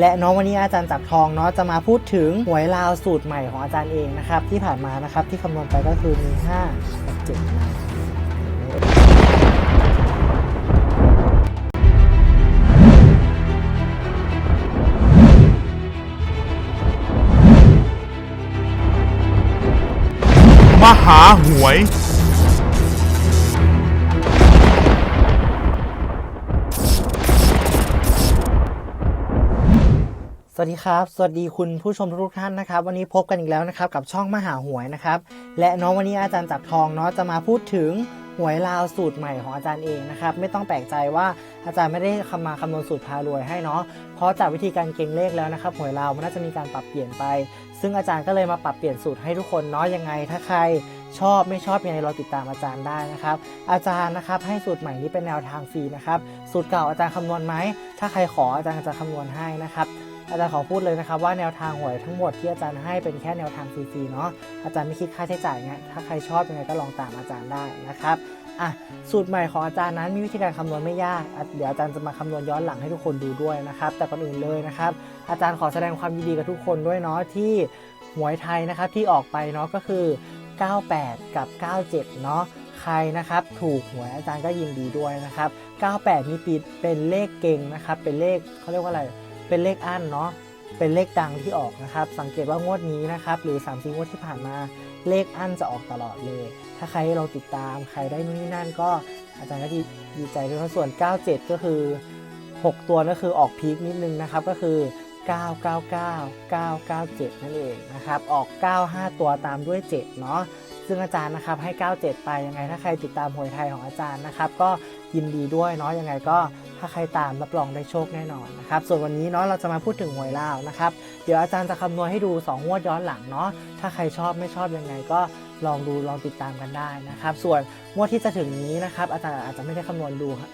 และน้องวันนี้อาจารย์จับทองเนาะจะมาพูดถึงหวยลาวสูตรใหม่ของอาจารย์เองนะครับที่ผ่านมานะครับที่คำนวณไปก็คือมี5กับ7นะมหาหวย วัสดีครับ สวัสดีคุณผู้ชมทุกท่านนะครับ วันนี้พบกันอีกแล้วนะครับกับช่องมหาหวยนะครับ และเน้องวันนี้อาจารย์จับทองเนาะจะมาพูดถึงหวยลาวสูตรใหม่ของอาจารย์เองนะครับ ไม่ต้องแปลกใจว่าอาจารย์ไม่ได้คำมาคำนวณสูตรพารวยให้เนาะเพราะจากวิธีการเก็งเลขแล้วนะครับหวยลาวมันน่าจะมีการปรับเปลี่ยนไป ซึ่งอาจารย์ก็เลยมาปรับเปลี่ยนสูตรให้ทุกคนเนาะยังไง ถ้าใครชอบไม่ชอบยังไงเราติดตามอาจารย์ได้นะครับ อาจารย์นะครับให้สูตรใหม่นี้เป็นแนวทางฟรีนะครับสูตรเก่าอาจารย์คำนวณไหมถ้าใครขออาจารย์จะคำนวณให้นะครับ อาจารย์ขอพูดเลยนะครับว่าแนวทางหวยทั้งหมดที่อาจารย์ให้เป็นแค่แนวทางฟรีๆเนาะอาจารย์ไม่คิดค่าใช้จ่ายไงถ้าใครชอบยังไงก็ลองตามอาจารย์ได้นะครับอะสูตรใหม่ของอาจารย์นั้นมีวิธีการคำนวณไม่ยากเดี๋ยวอาจารย์จะมาคำนวณย้อนหลังให้ทุกคนดูด้วยนะครับแต่ก่อนอื่นเลยนะครับอาจารย์ขอแสดงความยินดีกับทุกคนด้วยเนาะที่หวยไทยนะครับที่ออกไปเนาะก็คือ 98 กับ 97 เนาะใครนะครับถูกหวยอาจารย์ก็ยินดีด้วยนะครับ 98นี่ปีเป็นเลขเก่งนะครับเป็นเลขเขาเรียกว่าอะไร เป็นเลขอั้นเนาะเป็นเลขดังที่ออกนะครับ สังเกตว่างวดนี้นะครับ หรือ3ามสี่งวดที่ผ่านมาเลขอั้นจะออกตลอดเลย ถ้าใครเราติดตามใครได้นู่นนี่นั่นก็อาจารย์ก็ดีดใจด้วยเพราะส่วน 97 ก็คือ 6 ตัวก็คือออกพีคนิดนึงนะครับ ก็คือ 999 997 นั่นเองนะครับ ออก 95 ตัวตามด้วย 7 เนาะซึ่งอาจารย์นะครับให้ 97 ไปยังไงถ้าใครติดตามหวยไทยของอาจารย์นะครับ ก็ยินดีด้วยเนาะยังไงก็ ถ้าใครตามรับรองได้โชคแน่นอนนะครับส่วนวันนี้เนาะเราจะมาพูดถึงหวยลาวนะครับเดี๋ยวอาจารย์จะคำนวณให้ดู 2 งวดย้อนหลังเนาะถ้าใครชอบไม่ชอบยังไงก็ลองดูลองติดตามกันได้นะครับส่วนงวดที่จะถึงนี้นะครับอาจารย์อาจจะไม่ได้คำนวณดูครับ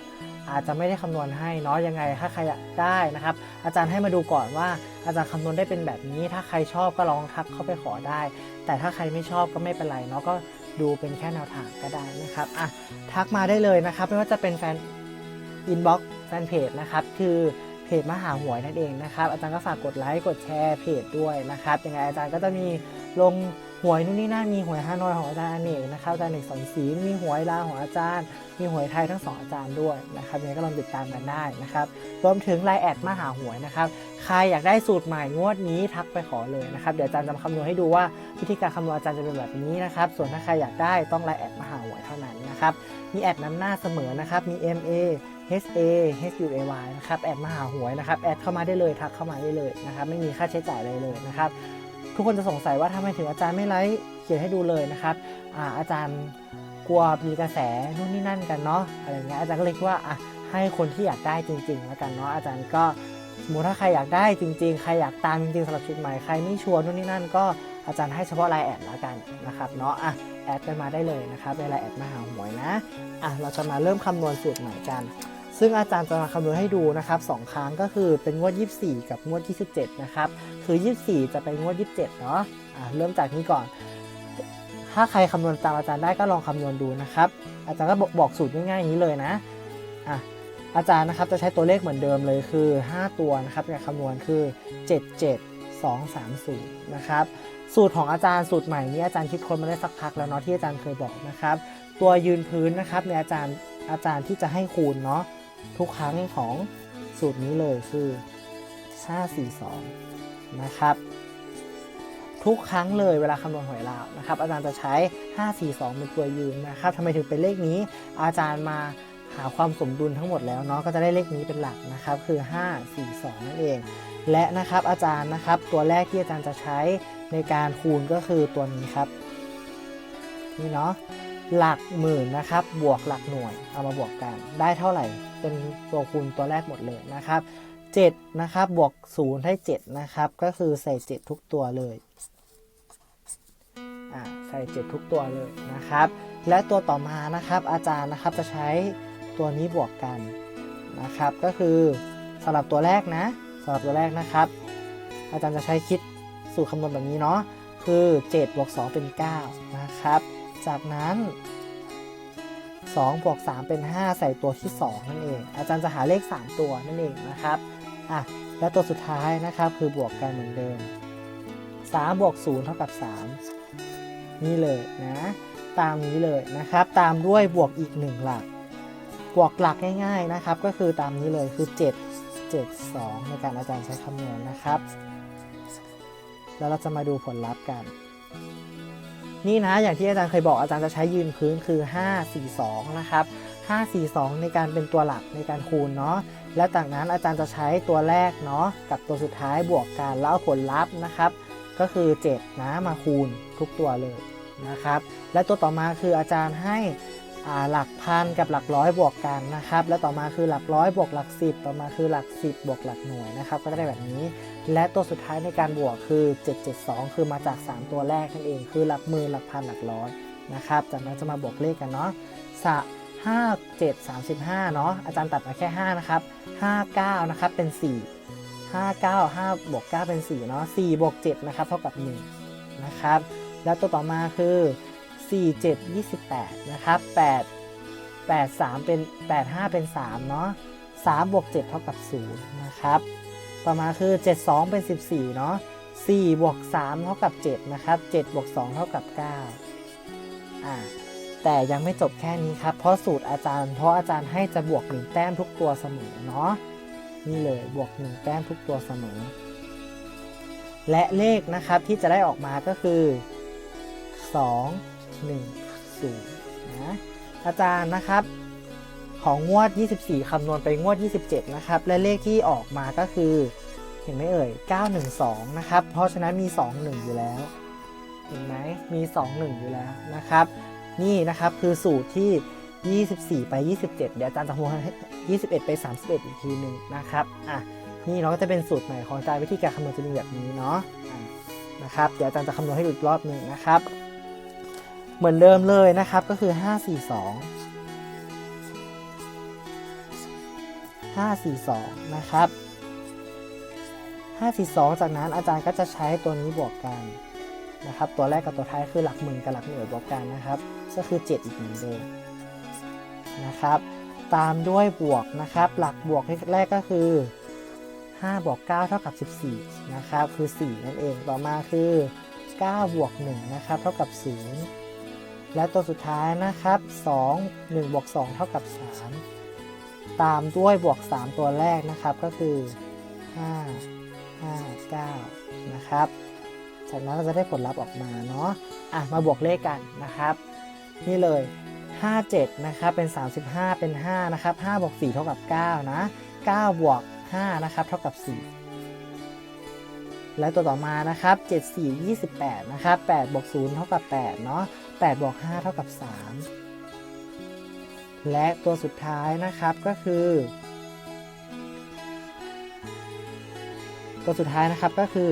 อาจจะไม่ได้คำนวณให้เนาะยังไงถ้าใครได้นะครับ อาจารย์ให้มาดูก่อนว่า อาจารย์คำนวณได้เป็นแบบนี้ ถ้าใครชอบก็ลองทักเข้าไปขอได้ แต่ถ้าใครไม่ชอบก็ไม่เป็นไรเนาะก็ดูเป็นแค่แนวทางก็ได้นะครับอะทักมาได้เลยนะครับ ไม่ว่าจะเป็นแฟนอินบ็อกซ์ แฟนเพจนะครับคือเพจมหาหวยนั่นเองนะครับอาจารย์ก็ฝากกดไลค์กดแชร์เพจด้วยนะครับยังไงอาจารย์ก็จะมีลงหวยนู่นนี่นั่นมีหวยฮานอยของอาจารย์อเนกนะครับอาจารย์เอกสอนศรีมีหวยลาของอาจารย์ มีหวยไทยทั้งสองอาจารย์ด้วยนะครับยังไงก็ลองติดตามกันได้นะครับรวมถึงไลน์แอดมหาหวยนะครับใครอยากได้สูตรใหม่งวดนี้ทักไปขอเลยนะครับเดี๋ยวอาจารย์จะคำนวณให้ดูว่าวิธีการคำนวณอาจารย์จะเป็นแบบนี้นะครับส่วนถ้าใครอยากได้ต้องไลน์แอดมหาหวยเท่านั้นนะครับมีแอดนำหน้าเสมอนะครับมี MA HA HUAY นะครับ แอดมหาหวยนะครับ แอดเข้ามาได้เลยทักเข้ามาได้เลยนะครับ ไม่มีค่าใช้จ่ายอะไรเลยนะครับ ทุกคนจะสงสัยว่าทำไมถึงอาจารย์ไม่ไลฟ์เขียนให้ดูเลยนะครับอาอาจารย์กลัวมีกระแสนู่นนี่นั่นกันเนาะอะไรเงี้ยอาจารย์ก็เลยว่าอะให้คนที่อยากได้จริงๆแล้วกันเนาะอาจารย์ก็สมมติถ้าใครอยากได้จริง ๆ ใครอยากตามจริงๆสำหรับชุดใหม่ใครไม่ชัวร์นู่นนี่นั่นก็อาจารย์ให้เฉพาะไลน์แอดแล้วกันนะครับเนาะอะแอดกันมาได้เลยนะครับในไลน์แอดมาหาหวยนะอะเราจะมาเริ่มคำนวณสูตรใหม่กัน ซึ่งอาจารย์จะมาคำนวณให้ดูนะครับสองครั้งก็คือเป็นงวด 24 กับงวด 27 นะครับ คือ 24 จะไปงวด 27 เนาะอะเริ่มจากนี้ก่อน ถ้าใครคำนวณตามอาจารย์ได้ก็ลองคำนวณดูนะครับ อาจารย์ก็บอกบอกสูตรง่ายๆอย่างนี้เลยนะอะอาจารย์นะครับจะใช้ตัวเลขเหมือนเดิมเลยคือ 5 ตัวนะครับในคำนวณคือ 77230 นะครับสูตรของอาจารย์สูตรใหม่นี้อาจารย์คิดค้นมาได้สักพักแล้วเนาะที่อาจารย์เคยบอกนะครับ ตัวยืนพื้นนะครับในอาจารย์อาจารย์ที่จะให้คูณเนาะ ทุกครั้งของสูตรนี้เลยคือ 542 นะครับ ทุกครั้งเลยเวลาคำนวณหวยลาวนะครับ อาจารย์จะใช้ 542 เป็นตัวยืนนะครับทำไมถึงเป็นเลขนี้ อาจารย์มาหาความสมดุลทั้งหมดแล้วเนาะก็จะได้เลขนี้เป็นหลักนะครับคือ 542 นั่นเอง และนะครับอาจารย์นะครับตัวแรกที่อาจารย์จะใช้ในการคูณก็คือตัวนี้ครับ นี่เนาะ หลักหมื่นนะครับ บวกหลักหน่วยเอามาบวกกัน ได้เท่าไหร่เป็นตัวคูณตัวแรกหมดเลยนะครับ7นะครับบวก0ให้7นะครับก็คือใส่ 7 ทุกตัวเลยอ่าใส่ 7 ทุกตัวเลยนะครับ และตัวต่อมานะครับอาจารย์นะครับจะใช้ตัวนี้บวกกันนะครับ ก็คือสำหรับตัวแรกนะสำหรับตัวแรกนะครับ อาจารย์จะใช้คิดสูตรคำนวณแบบนี้เนาะคือ 7 บวก 2 เป็น 9 นะครับ จากนั้น2บวก3เป็น 5 ใส่ตัวที่ 2 นั่นเอง อาจารย์จะหาเลข 3 ตัวนั่นเองนะครับอะและตัวสุดท้ายนะครับคือบวกกันเหมือนเดิม3บวก0เท่ากับ 3 นี่เลยนะ ตามนี้เลยนะครับ ตามด้วยบวกอีก 1 หลัก บวกหลักง่าย ๆนะครับ ก็คือตามนี้เลยคือ 7 7 2 ในการอาจารย์ใช้คำนวณนะครับ แล้วเราจะมาดูผลลัพธ์กัน นี่นะอย่างที่อาจารย์เคยบอกอาจารย์จะใช้ยืนพื้นคือ 5 4 2 นะครับ 5 4 2 ในการเป็นตัวหลักในการคูณเนาะและจากนั้นอาจารย์จะใช้ตัวแรกเนาะกับตัวสุดท้ายบวกกันแล้วเอาผลลัพธ์นะครับ ก็คือ 7 นะมาคูณทุกตัวเลยนะครับ และตัวต่อมาคืออาจารย์ให้ หลักพันกับหลักร้อยบวกกันนะครับ และต่อมาคือหลักร้อยบวกหลักสิบต่อมาคือหลักสิบบวกหลักหน่วยนะครับ ก็จะได้แบบนี้ และตัวสุดท้ายในการบวกคือ 772 คือมาจาก 3 ตัวแรกนั่นเองคือหลักหมื่นหลักพันหลักร้อยนะครับ จากนั้นจะมาบวกเลขกันเนาะสะ5 7 35 เนาะอาจารย์ตัดมาแค่ 5 นะครับ 59 นะครับ เป็น 4 59 5บวก9เป็น 4 เนาะ4บวก7นะครับ เท่ากับ 1 นะครับ แล้วตัวต่อมาคือ 4 7 28 นะครับ 8 8 3 เป็น 8 5 เป็น 3 เนาะ3บวก7เท่ากับ 0 นะครับ ต่อมาคือ 72 เป็น 14 เนาะ4บวก3เท่ากับ 7 นะครับ7บวก2เท่ากับ 9 อ่า แต่ยังไม่จบแค่นี้ครับ เพราะสูตรอาจารย์ เพราะอาจารย์ให้จะบวก 1 แต้มทุกตัวเสมอเนาะ นี่เลยบวก 1 แต้มทุกตัวเสมอ และเลขนะครับที่จะได้ออกมาก็คือ 2 1 0นะอาจารย์นะครับ ของงวด 24 คำนวณไปงวด 27 นะครับ และเลขที่ออกมาก็คือ เห็นไหมเอ่ย 912 นะครับ เพราะฉะนั้นมี 2 1 อยู่แล้ว เห็นไหมมี 2 1 อยู่แล้วนะครับ นี่นะครับคือสูตรที่ 24 ไป 27 เดี๋ยวอาจารย์จะคำนวณให้21 ไป 31 อีกทีหนึ่งนะครับ อะ นี่เราก็จะเป็นสูตรใหม่ของอาจารย์วิธีการคำนวณจะเป็นแบบนี้เนาะอะนะครับ เดี๋ยวอาจารย์จะคำนวณให้ดูอีกรอบหนึ่งนะครับ เหมือนเดิมเลยนะครับก็คือ 542 542 นะครับ 542 จากนั้นอาจารย์ก็จะใช้ตัวนี้บวกกันนะครับตัวแรกกับตัวท้ายคือหลักหมื่นกับหลักหน่วยบวกกันนะครับก็คือ 7 อีกหมือนเดิมนะครับตามด้วยบวกนะครับหลักบวกแรกก็คือ 5 บวก 9 เท่ากับ 14 นะครับ คือ 4 นั่นเอง ต่อมาคือ 9 บวก 1 นะครับ เท่ากับ 0 และตัวสุดท้ายนะครับ 2 1บวก2เท่ากับ 3 ตามด้วยบวก 3 ตัวแรกนะครับก็คือ 5 5 9 นะครับ จากนั้นเราจะได้ผลลัพธ์ออกมาเนาะอะมาบวกเลขกันนะครับ นี่เลย 57 นะครับ เป็น 35 เป็น 5 นะครับ5บวก4เท่ากับ 9 นะ 9 บวก 5 นะครับ เท่ากับ 4และตัวต่อมานะครับ 74 28 นะครับ8บวก0เท่ากับ8เนาะ 8บวก5เท่ากับ 3 และตัวสุดท้ายนะครับก็คือ ตัวสุดท้ายนะครับก็คือ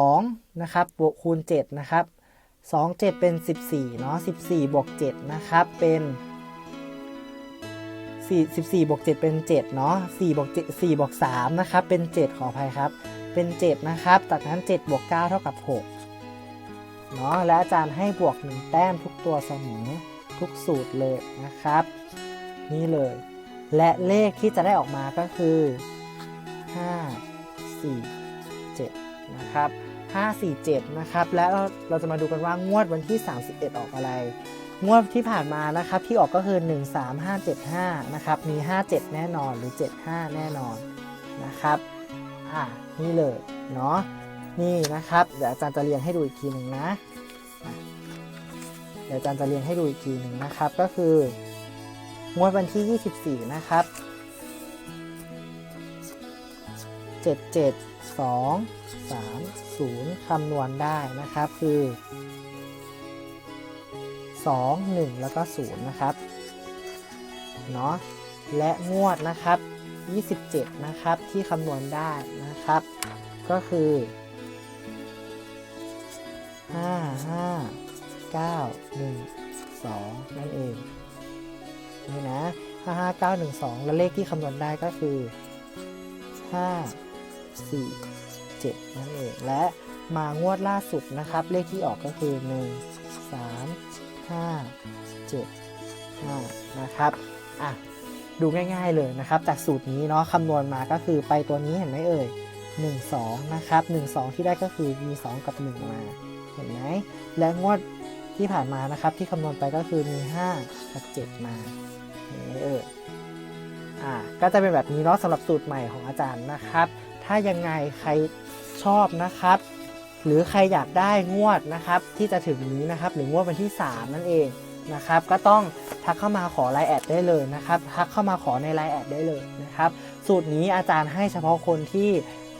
2นะครับบวกคูณ7นะครับ2 7 เป็น 14เนาะ14 บวก 7 นะครับ เป็น4 14บวก7เป็น 7 เนาะ4บวก7 4บวก3นะครับ เป็น 7 ขออภัยครับ เป็น 7 นะครับจากนั้น 7 บวก 9 เท่ากับ 6 เนาะและอาจารย์ให้บวก1แต้มทุกตัวเสมอทุกสูตรเลยนะครับ นี่เลย และเลขที่จะได้ออกมาก็คือ 5 4 7 นะครับ 547 นะครับ และเราจะมาดูกันว่างวดวันที่ 31 ออกอะไร งวดที่ผ่านมานะครับที่ออกก็คือ 13575 นะครับ มี 57 แน่นอนหรือ 75 แน่นอนนะครับ อะ นี่เลย เนาะ นี่นะครับ เดี๋ยวอาจารย์จะเรียงให้ดูอีกทีหนึ่งนะ เดี๋ยวอาจารย์จะเรียงให้ดูอีกทีหนึ่งนะครับ ก็คืองวดวันที่ 24 นะครับ 7 7 2 3 0 คำนวณได้นะครับ คือ 2 1 แล้วก็ 0 นะครับ เนาะ และงวดนะครับ 27 นะครับ ที่คำนวณได้นะครับ ก็คือ 5 5 9 1 2 นั่นเอง นี่นะ 5 5 9 1 2 และเลขที่คำนวณได้ก็คือ 5 4 7 นั่นเอง และมางวดล่าสุดนะครับ เลขที่ออกก็คือ 1 3 5 7 5 นะครับ อะ ดูง่ายๆเลยนะครับ จากสูตรนี้เนาะคำนวณมาก็คือไปตัวนี้เห็นไหมเอ่ย 1 2 นะครับ 1 2 ที่ได้ก็คือมี 2 กับ 1 มา เห็นไหมและงวดที่ผ่านมานะครับ ที่คำนวณไปก็คือมี 5 กับ 7 มาเห็นไหมเอออ่าก็จะเป็นแบบนี้เนาะสำหรับสูตรใหม่ของอาจารย์นะครับ ถ้ายังไงใครชอบนะครับ หรือใครอยากได้งวดนะครับ ที่จะถึงนี้นะครับ หรืองวดวันที่ 3 นั่นเองนะครับ ก็ต้องทักเข้ามาขอไลน์แอดได้เลยนะครับ ทักเข้ามาขอในไลน์แอดได้เลยนะครับ สูตรนี้อาจารย์ให้เฉพาะคนที่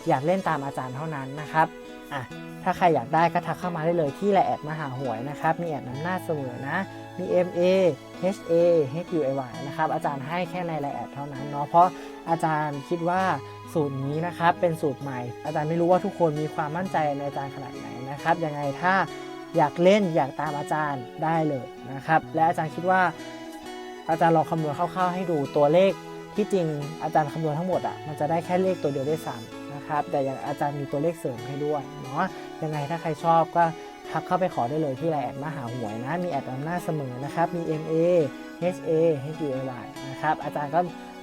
อยากเล่นตามอาจารย์เท่านั้นนะครับ อะถ้าใครอยากได้ก็ทักเข้ามาได้เลยที่ไลน์แอดมหาหวยนะครับมีแอดน้ำหน้าเสมอนะมี M A H A H U A Y นะครับอาจารย์ให้แค่ในไลน์แอดเท่านั้นเนาะเพราะอาจารย์คิดว่าสูตรนี้นะครับเป็นสูตรใหม่ อาจารย์ไม่รู้ว่าทุกคนมีความมั่นใจในอาจารย์ขนาดไหนนะครับยังไงถ้าอยากเล่นอยากตามอาจารย์ได้เลยนะครับและอาจารย์คิดว่า อาจารย์ลองคำนวณคร่าวๆให้ดูตัวเลขที่จริงอาจารย์คำนวณทั้งหมดอะมันจะได้แค่เลขตัวเดียวด้วยซ้ำ นะครับ แต่อย่างอาจารย์มีตัวเลขเสริมให้ด้วยเนาะยังไงถ้าใครชอบก็ทักเข้าไปขอได้เลยที่ไลน์แอดมหาหวยนะ มีแอดนำน้าเสมอนะครับ มี M A H A H U A Y นะครับ อาจารย์ก็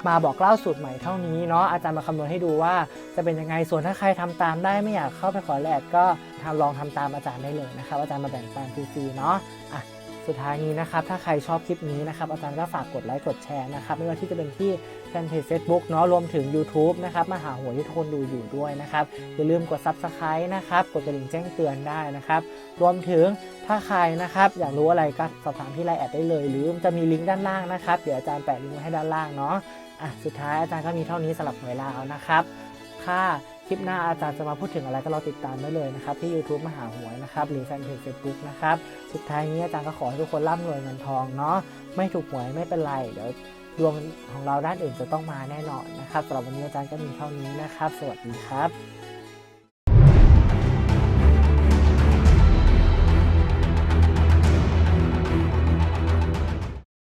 มาบอกเล่าสูตรใหม่เท่านี้เนาะอาจารย์มาคำนวณให้ดูว่าจะเป็นยังไงส่วนถ้าใครทำตามได้ไม่อยากเข้าไปขอแลกก็ทำลองทำตามอาจารย์ได้เลยนะครับ อาจารย์มาแบ่งปันฟรีๆเนาะอะ สุดท้ายนี้นะครับ ถ้าใครชอบคลิปนี้นะครับ อาจารย์ก็ฝากกดไลค์กดแชร์นะครับ ไม่ว่าที่จะเป็นที่แฟนเพจ Facebook เนาะรวมถึง YouTube นะครับมาหาหัวที่ทุกคนดูอยู่ด้วยนะครับ อย่าลืมกด Subscribe นะครับ กดกระดิ่งแจ้งเตือนได้นะครับ รวมถึงถ้าใครนะครับ อยากรู้อะไรก็สอบถามที่ไลน์แอดได้เลย หรือจะมีลิงก์ด้านล่างนะครับ เดี๋ยวอาจารย์แปะลิงก์ไว้ให้ด้านล่างเนาะอะสุดท้ายอาจารย์ก็มีเท่านี้สำหรับหวยลาวนะครับ ค่า คลิปหน้าอาจารย์จะมาพูดถึงอะไรก็รอติดตามได้เลยนะครับที่ YouTube มหาหวยนะครับหรือแฟนเพจเฟซบุ๊กนะครับสุดท้ายนี้อาจารย์ก็ขอให้ทุกคนร่ำรวยเงินทองเนาะไม่ถูกหวยไม่เป็นไรเดี๋ยวดวงของเราด้านอื่นจะต้องมาแน่นอนนะครับสำหรับวันนี้อาจารย์ก็มีเท่านี้นะครับ สวัสดีครับ